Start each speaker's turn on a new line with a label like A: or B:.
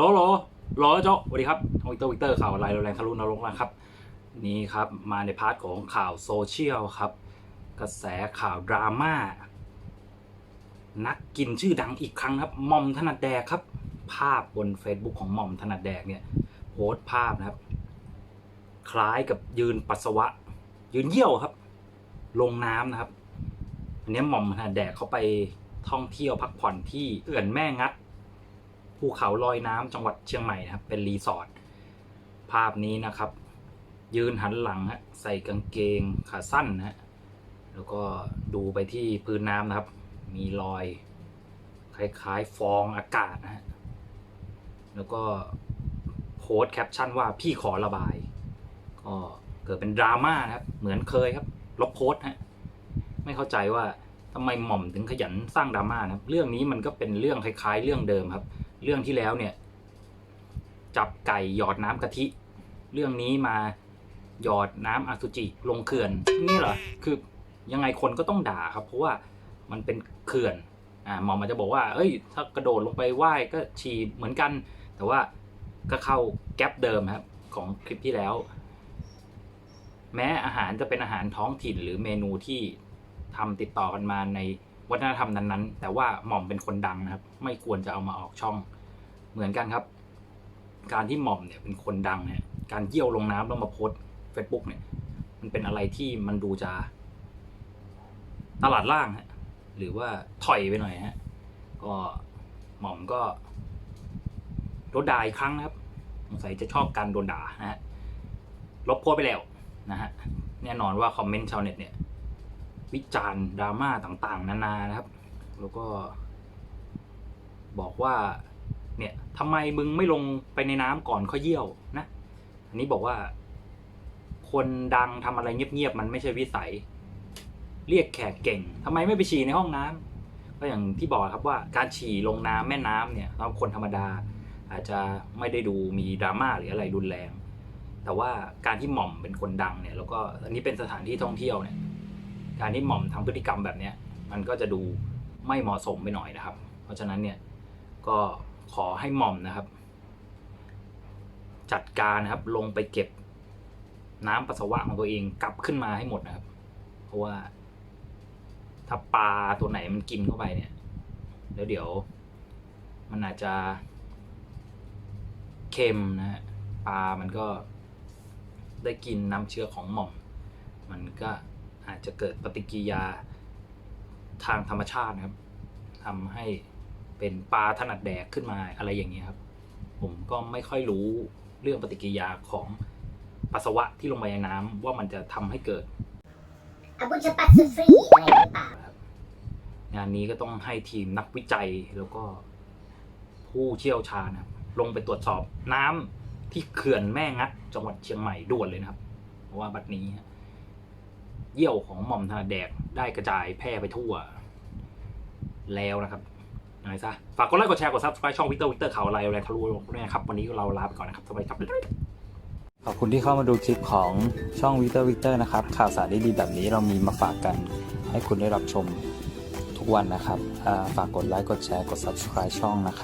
A: รอรอรอเจ้าสวัสดีครับวิตเตอร์วิกเตอร์ข่าวอะไรแรงทะลุนรกนะครับ นี่ครับมาในพาร์ทของข่าวโซเชียลครับ กระแสข่าวดราม่านักกินชื่อดังอีกครั้งครับหมอมถนัดแดกครับ ภาพบน Facebook ของหม่อมถนัดแดกเนี่ยโพสต์ภาพนะครับ คล้ายกับยืนปัสสาวะ ยืนเยี่ยวครับ ลงน้ำนะครับ อันนี้หม่อมถนัดแดกเขาไปท่องเที่ยวพักผ่อนที่เขื่อนแม่งัด ภูเขาลอยน้ำจังหวัดเชียงใหม่นะครับ เป็นรีสอร์ทภาพนี้นะครับ ยืนหันหลังฮะใส่กางเกงขาสั้นนะฮะแล้วก็ดูไปที่พื้นน้ำนะครับ มีรอย คล้ายๆฟองอากาศนะฮะแล้วก็โพสต์แคปชั่นว่าพี่ขอระบาย ก็เกิดเป็นดราม่านะครับ เหมือนเคยครับ ลบโพสต์ฮะไม่เข้าใจว่าทำไมหม่อมถึงขยันสร้างดราม่านะครับ เรื่องนี้มันก็เป็นเรื่องคล้าย ๆ เรื่องเดิมครับ เรื่องที่แล้วเนี่ยจับไก่หยอดน้ำกะทิ เรื่องนี้มาหยอดน้ำอสุจิลงเขื่อนนี่เหรอคือยังไงคนก็ต้องด่าครับ เพราะว่ามันเป็นเขื่อนอ่าหมอมันจะบอกว่า เอ้ย ถ้ากระโดดลงไปไหว้ก็ฉี่เหมือนกัน แต่ว่าก็เข้าแก๊ปเดิมครับ ของคลิปที่แล้ว แม้อาหารจะเป็นอาหารท้องถิ่นหรือเมนูที่ทำติดต่อกันมาใน วัฒนธรรมนั้นๆ แต่ว่าหม่อมเป็นคนดังนะครับ ไม่ควรจะเอามาออกช่องเหมือนกันครับ การที่หม่อมเนี่ยเป็นคนดังเนี่ยการเยี่ยวลงน้ำแล้วมาโพสเฟซบุ๊กเนี่ย มันเป็นอะไรที่มันดูจะ ตลาดล่างฮะหรือว่าถอยไปหน่อยฮะก็หม่อมก็โดนด่าอีกครั้งนะครับสงสัยจะชอบการโดนด่านะฮะลบโพสไปแล้วนะฮะแน่นอนว่าคอมเมนต์ชาวเน็ตเนี่ย วิจารณ์ดราม่าต่างๆ นานานะครับ แล้วก็ บอกว่า เนี่ยทำไมมึงไม่ลงไปในน้ำก่อนค่อเยี่ยวนะ อันนี้บอกว่า คนดังทำอะไรเงียบๆมันไม่ใช่วิสัย เรียกแขกเก่งทำไมไม่ไปฉี่ในห้องน้ำก็อย่างที่บอกครับว่าการฉี่ลงน้ำแม่น้ำเนี่ยสำหรับคนธรรมดา อาจจะไม่ได้ดูมีดราม่าหรืออะไรรุนแรงแต่ว่าการที่หม่อมเป็นคนดังเนี่ยแล้วก็อันนี้เป็นสถานที่ท่องเที่ยวเนี่ย การที่หม่อมทำพฤติกรรมแบบเนี้ยมันก็จะดูไม่เหมาะสมไปหน่อยนะครับ เพราะฉะนั้นเนี่ยก็ขอให้หม่อมนะครับ จัดการนะครับลงไปเก็บน้ำปัสสาวะของตัวเองกลับขึ้นมาให้หมดนะครับ เพราะว่า ถ้าปลาตัวไหนมันกินเข้าไปเนี่ยแล้วเดี๋ยว มันอาจจะเค็มนะฮะปลามันก็ได้กินน้ำเชื้อของหม่อม มันก็ อาจจะเกิดปฏิกิริยาทางธรรมชาตินะครับทำให้เป็นปลาถนัดแดกขึ้นมาอะไรอย่างเงี้ยครับ ผมก็ไม่ค่อยรู้เรื่องปฏิกิริยาของปัสสาวะที่ลงไปในน้ำว่ามันจะทำให้เกิด
B: อาบุญชปัตสุฟรีอะไรหรือเปล่า
A: ครับงานนี้ก็ต้องให้ทีมนักวิจัยแล้วก็ผู้เชี่ยวชาญนะครับลงไปตรวจสอบน้ำที่เขื่อนแม่งัดจังหวัดเชียงใหม่ด่วนเลยนะครับ เพราะว่าบัดนี้ฮะ เยี่ยวของหม่อมธนาแดกได้กระจายแพร่ไปทั่ว แล้วนะครับยังไงซะฝากกดไลค์กดแชร์กด subscribe ช่องวิกเตอร์วิกเตอร์ข่าวอะไรอะไรทะลุด้วยนะครับ วันนี้เราลาไปก่อนนะครับสวัสดีครับ
C: ขอบคุณที่เข้ามาดูคลิปของช่องวิเตอร์วิเตอร์นะครับ ข่าวสารดีๆแบบนี้เรามีมาฝากกันให้คุณได้รับชมทุกวันนะครับ ฝากกดไลค์กดแชร์กด subscribe ช่องนะครับ